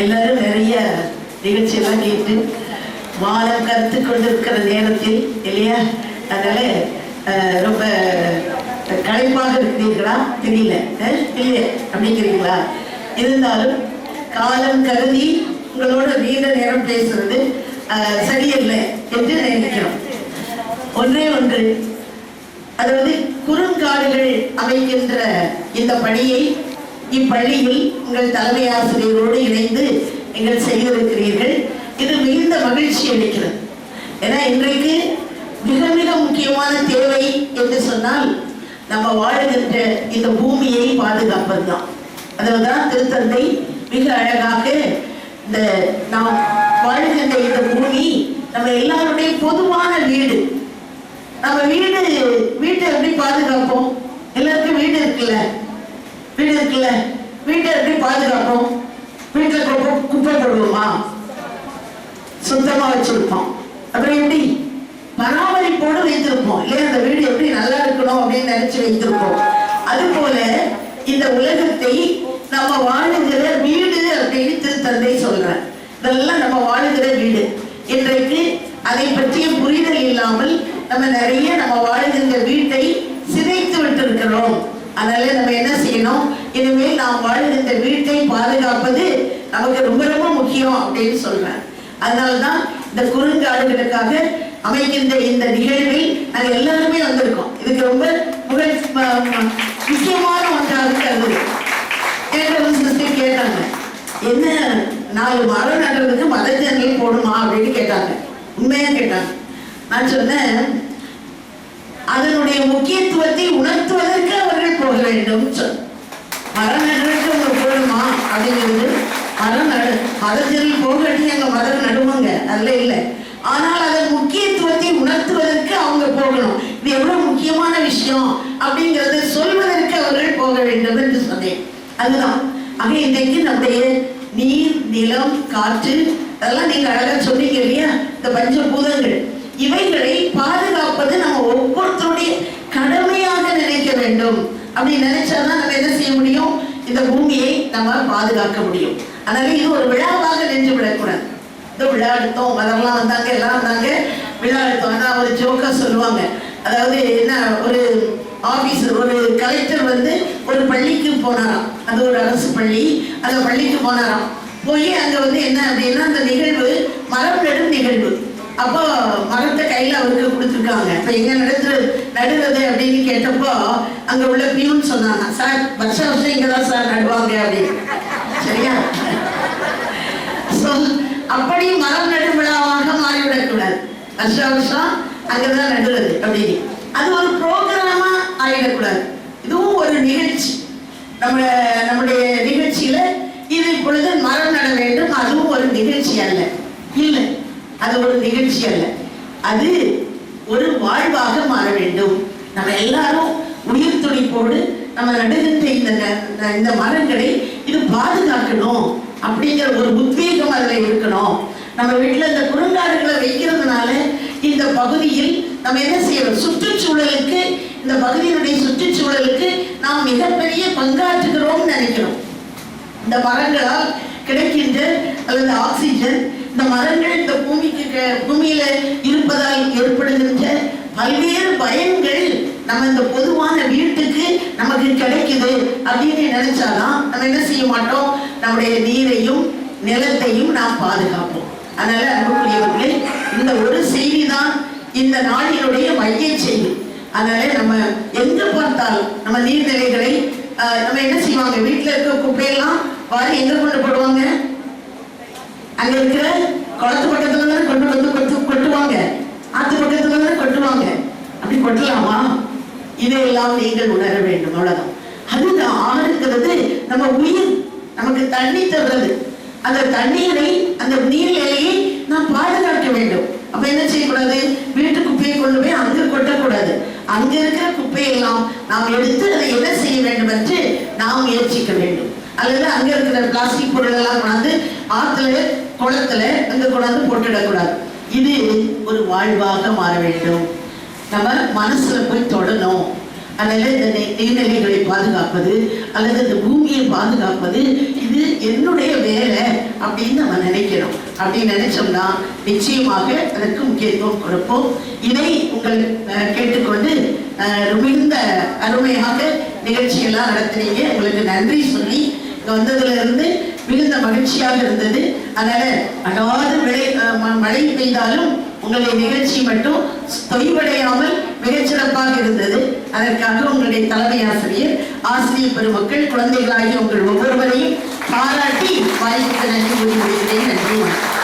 எல்லாரும் நிறைய நிகழ்ச்சியெல்லாம் கேட்டு வானம் கருத்து கொண்டிருக்கிற நேரத்தில் இல்லையா? அதனால ரொம்ப களைப்பாக இருக்கிறீர்களா தெரியல. இல்லையே அப்படிங்கிறீங்களா இருந்தாலும் காலம் கருதி உங்களோட நீண்ட நேரம் பேசுறது சரியில்லை என்று நினைக்கிறோம். ஒன்றே ஒன்று அதாவது குறுங்காடுகள் அமைக்கின்ற இந்த பணியை இப்பள்ளியில் உங்கள் தலைமை ஆசிரியரோடு இணைந்து நீங்கள் செய்திருக்கிறீர்கள். இது மிகுந்த மகிழ்ச்சி அளிக்கிறது. ஏன்னா இன்றைக்கு மிக மிக முக்கியமான தேவை என்று சொன்னால் நம்ம வாழுகின்ற இந்த பூமியை பாதுகாப்பது தான் அதுதான் திருத்தந்தை மிக அழகாக இந்த நாம் வாழ்கின்ற இந்த பூமி நம்ம எல்லாருடைய பொதுவான வீடு. நம்ம வீடு வீட்டை எப்படி பாதுகாப்போம்? எல்லாருக்கும் வீடு இருக்குல்ல? வீடு இருக்குல்ல? வீட்டை எப்படி பாதுகாப்போம்? வீட்டில் குப்பை குப்பை போடுவோமா? சுத்தமா வச்சிருப்போம். அப்புறம் எப்படி? பராமரிப்போடு வைத்திருப்போம். இல்லையா அந்த வீடு எப்படி நல்லா இருக்கணும் அப்படின்னு நினைச்சு வைத்திருப்போம். அது போல இந்த உலகத்தை நம்ம வாழுகிற வீடு அப்படின்னு திருத்தந்தை சொல்றேன் இதெல்லாம் நம்ம வாழுகிற வீடு. இன்றைக்கு அதை பற்றிய புரிதல் இல்லாமல் நம்ம நிறைய நம்ம வாழுகின்ற வீட்டை சிதைத்து விட்டு இருக்கிறோம் அதனால நம்ம என்ன இனிமேல் நாம் வாழ்கின்ற வீட்டை பாதுகாப்பது நமக்கு ரொம்ப ரொம்ப முக்கியம் அப்படின்னு சொல்றேன். அதனால்தான் இந்த குறுங்காடுகளுக்காக அமைக்கின்ற இந்த நிகழ்வில் நாங்கள் எல்லாருமே வந்திருக்கோம். இதுக்கு ரொம்ப முக்கியமான ஒன்றாக கருது என்கிட்ட ஒரு சிஸ்டர் கேட்டாங்க என்ன நாலு மரம் நடுறதுக்கு மத ஜன்னல் போடுமா? அப்படின்னு கேட்டாங்க. உண்மையா கேட்டாங்க. நான் சொன்னேன் அதனுடைய முக்கியத்துவத்தை உணர்த்துவதற்கு அவர்கள் போக வேண்டும். சொன்னேன் மரம் ஒரு அவங்க போகணுமா அப்படிங்கிறது மரம் நடு மரத்தில் போகட்டி எங்கள் மரம் நடுவாங்க. அதில் இல்லை. ஆனால் அதன் முக்கியத்துவத்தை உணர்த்துவதற்கு அவங்க போகணும். இது எவ்வளவு முக்கியமான விஷயம் அப்படிங்கிறது சொல்வதற்கு அவர்கள் போக வேண்டும் என்று சொன்னேன். அதுதான். ஆக இன்றைக்கு நம்முடைய நீர் நிலம் காற்று அதெல்லாம் நீங்க அழகா சொன்னீங்க இல்லையா? இந்த பஞ்சபூதங்கள். இவைகளை பாதுகாப்பது நம்ம ஒவ்வொருத்தருடைய கடமையாக நினைக்க வேண்டும். அப்படி நினைச்சாதான் நம்ம என்ன செய்ய முடியும்? இந்த பூமியை நம்ம பாதுகாக்க முடியும். அதனால இது ஒரு விழாவாக நின்று விடக்கூடாது. இந்த விழா எடுத்தோம் அதெல்லாம் வந்தாங்க எல்லாம் வந்தாங்க விழா எடுத்தோம். ஆனால் ஒரு ஜோக்கா சொல்லுவாங்க. அதாவது என்ன ஒரு ஆஃபீஸர் ஒரு கலெக்டர் வந்து ஒரு பள்ளிக்கு போனாராம். அது ஒரு அரசு பள்ளி. அந்த பள்ளிக்கு போனாராம். போய் அங்கே வந்து என்ன அப்படின்னா அந்த நிகழ்வு? மரம் நடும் நிகழ்வு. அப்போ அவருக்கு கொடுத்துருக்காங்க. இப்போ எங்க நடுறது நடுறது அப்படின்னு கேட்டப்போ அங்க உள்ள பியூன் சொன்னாங்க சார் வருஷ வருஷம் இங்கதான் சார் நடுவாங்க அப்படின்னு. சரியா? So, அப்படி மரம் நடுவிழாவாக மாறிவிடக்கூடாது. வருஷ வருஷம் அங்கதான் நடுறது அப்படின்னு. அது ஒரு ப்ரோக்ராமா ஆயிடக்கூடாது இதுவும் ஒரு நிகழ்ச்சி. நம்ம நம்முடைய நிகழ்ச்சியில இது இப்பொழுது மரம் நட வேண்டும் அதுவும் ஒரு நிகழ்ச்சி அல்ல. இல்லை அது ஒரு நிகழ்ச்சி அல்ல. அது ஒரு வாழ்வாக மாற வேண்டும். நம்ம எல்லாரும் உயிர் துடிப்போடு நம்ம நடுகின்ற இந்த இந்த மரங்களை இது பாதுகாக்கணும் அப்படிங்கிற ஒரு உத்வேகம் அதில் இருக்கணும். நம்ம வீட்டில் இந்த குறுங்காடுகளை வைக்கிறதுனால இந்த பகுதியில் நம்ம என்ன செய்யணும்? சுற்றுச்சூழலுக்கு இந்த பகுதியினுடைய சுற்றுச்சூழலுக்கு நாம் மிகப்பெரிய பங்காற்றுகிறோம்னு நினைக்கிறோம். இந்த மரங்களால் கிடைக்கின்ற அல்லது ஆக்சிஜன் இந்த மரங்கள் இந்த பூமிக்கு பூமியில இரு பல்வேறு பயன்கள் நம்ம இந்த பொதுவான வீட்டுக்கு நமக்கு கிடைக்குது அப்படின்னு நினைச்சாதான் நம்ம என்ன செய்ய மாட்டோம்? நம்முடைய நீரையும் நிலத்தையும் நாம் பாதுகாப்போம். அதனால அன்புக்குரியவர்களே இந்த ஒரு செய்தி தான் இந்த நாளினுடைய மைய செய்தி. அதனால நம்ம எங்க பார்த்தாலும் நம்ம நீர்நிலைகளை ஆஹ், நம்ம என்ன செய்வாங்க? வீட்டுல இருக்க குப்பையெல்லாம் வாரி எங்க கொண்டு போடுவாங்க? அங்க இருக்கிற குளத்து பக்கத்துல கொண்டு வந்து கொட்டு கொட்டுவாங்க ஆத்து பக்கத்துல தானே கொட்டுவாங்க அப்படி கொட்டலாமா இதையெல்லாம் நீங்கள் உணர வேண்டும். அவ்வளவுதான். அதுதான் ஆறுங்கிறது நம்ம உயிர் நமக்கு தண்ணி தருவது அந்த தண்ணீரை அந்த நீர்நிலையை நாம் பாதுகாக்க வேண்டும். அப்ப என்ன செய்யக்கூடாது? வீட்டு குப்பையை கொண்டு போய் அங்கு கொட்டக்கூடாது. அங்க இருக்கிற குப்பையெல்லாம் நாம் எடுத்து அதை என்ன செய்ய வேண்டும் என்று நாம் முயற்சிக்க வேண்டும். அல்லது அங்க இருக்கிற பிளாஸ்டிக் பொருள் எல்லாம் கொண்டாந்து ஆத்துல குளத்துல அங்க கொண்டாந்து போட்டுடக்கூடாது இது ஒரு வாழ்வாக மாற வேண்டும். நம்ம மனசுல போய் தொடணும். அதனால இந்த நீர்நிலைகளை பாதுகாப்பது அல்லது இந்த பூமியை பாதுகாப்பது இது என்னுடைய வேலை அப்படின்னு நம்ம நினைக்கிறோம் அப்படின்னு நினைச்சோம்னா நிச்சயமாக அதற்கு முக்கியத்துவம் கொடுப்போம். இதை உங்கள் கேட்டுக்கொண்டு மிகுந்த அருமையாக நிகழ்ச்சியெல்லாம் நடத்துறீங்க. உங்களுக்கு நன்றி சொல்லி வந்ததுல இருந்து மிகுந்த மகிழ்ச்சியாக இருந்தது. அதனால அடாவது விளை ம- மழை பெய்தாலும் உங்களுடைய நிகழ்ச்சி மட்டும் தொய்வடையாமல் மிகச்சிறப்பாக இருந்தது. அதற்காக உங்களுடைய தலைமை ஆசிரியர் ஆசிரியர் பெருமக்கள் குழந்தைகளாகிய உங்கள் ஒவ்வொருவரையும் பாராட்டி வாய்ப்புக்கு நன்றி கூறி முடிக்கிறேன் நன்றி வணக்கம்.